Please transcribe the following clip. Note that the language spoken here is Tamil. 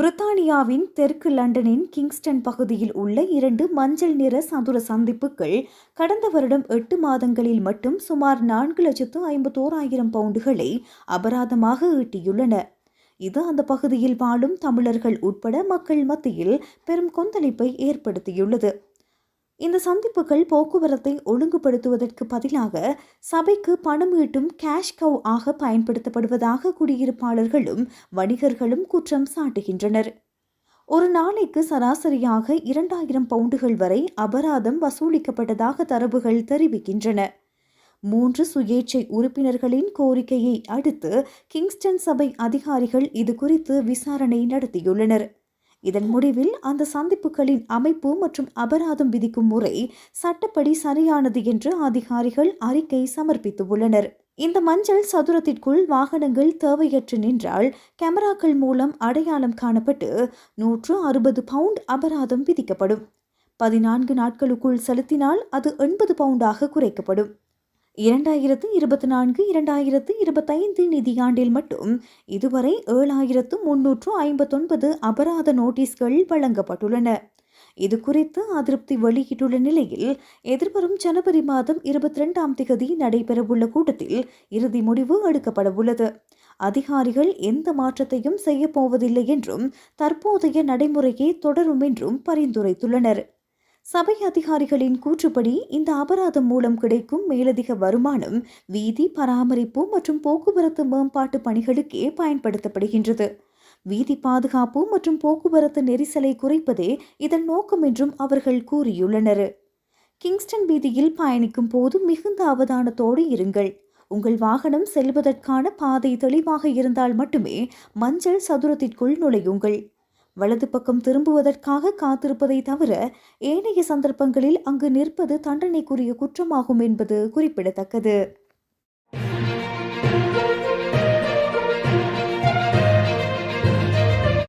பிரித்தானியாவின் தெற்கு லண்டனின் கிங்ஸ்டன் பகுதியில் உள்ள இரண்டு மஞ்சள் நிற சதுர சந்திப்புகள் கடந்த வருடம் எட்டு மாதங்களில் மட்டும் சுமார் நான்கு லட்சத்து ஐம்பத்தோராயிரம் பவுண்டுகளை அபராதமாக ஈட்டியுள்ளன. இது அந்த பகுதியில் வாழும் தமிழர்கள் உட்பட மக்கள் மத்தியில் பெரும் கொந்தளிப்பை ஏற்படுத்தியுள்ளது. இந்த சந்திப்புகள் போக்குவரத்தை ஒழுங்குபடுத்துவதற்கு பதிலாக சபைக்கு பணம் ஈட்டும் கேஷ் கவ் ஆக பயன்படுத்தப்படுவதாக குடியிருப்பாளர்களும் வணிகர்களும் குற்றம் சாட்டுகின்றனர். ஒரு நாளைக்கு சராசரியாக இரண்டாயிரம் பவுண்டுகள் வரை அபராதம் வசூலிக்கப்பட்டதாக தரவுகள் தெரிவிக்கின்றன. மூன்று சுயேட்சை உறுப்பினர்களின் கோரிக்கையை அடுத்து கிங்ஸ்டன் சபை அதிகாரிகள் இது குறித்து விசாரணை நடத்தியுள்ளனர். இதன் முடிவில் அந்த சந்திப்புகளின் அமைப்பு மற்றும் அபராதம் விதிக்கும் முறை சட்டப்படி சரியானது என்று அதிகாரிகள் அறிக்கை சமர்ப்பித்துள்ளனர். இந்த மஞ்சள் சதுரத்திற்குள் வாகனங்கள் தேவையற்று நின்றால் கேமராக்கள் மூலம் அடையாளம் காணப்பட்டு நூற்று அறுபது பவுண்ட் அபராதம் விதிக்கப்படும். பதினான்கு நாட்களுக்குள் செலுத்தினால் அது எண்பது பவுண்டாக குறைக்கப்படும். இரண்டாயிரத்து இருபத்தி நான்கு இரண்டாயிரத்து இருபத்தைந்து நிதியாண்டில் மட்டும் இதுவரை ஏழாயிரத்து முன்னூற்று ஐம்பத்தொன்பது அபராத நோட்டீஸ்கள் வழங்கப்பட்டுள்ளன. இது குறித்து அதிருப்தி வெளியிட்டுள்ள நிலையில் எதிர்வரும் ஜனவரி மாதம் இருபத்தி ரெண்டாம் திகதி நடைபெறவுள்ள கூட்டத்தில் இறுதி முடிவு எடுக்கப்படவுள்ளது. அதிகாரிகள் எந்த மாற்றத்தையும் செய்யப்போவதில்லை என்றும் தற்போதைய நடைமுறையே தொடரும் என்றும் பரிந்துரைத்துள்ளனர். சபை அதிகாரிகளின் கூற்றுப்படி இந்த அபராதம் மூலம் கிடைக்கும் மேலதிக வருமானம் வீதி பராமரிப்பு மற்றும் போக்குவரத்து மேம்பாட்டு பணிகளுக்கே பயன்படுத்தப்படுகின்றது. வீதி பாதுகாப்பு மற்றும் போக்குவரத்து நெரிசலை குறைப்பதே இதன் நோக்கம் என்றும் அவர்கள் கூறியுள்ளனர். கிங்ஸ்டன் வீதியில் பயணிக்கும் போது மிகுந்த அவதானத்தோடு இருங்கள். உங்கள் வாகனம் செல்வதற்கான பாதை தெளிவாக இருந்தால் மட்டுமே மஞ்சள் சதுரத்திற்குள் நுழையுங்கள். வலது பக்கம் திரும்புவதற்காக காத்திருப்பதை தவிர ஏனைய சந்தர்ப்பங்களில் அங்கு நிற்பது தண்டனைக்குரிய குற்றமாகும் என்பது குறிப்பிடத்தக்கது.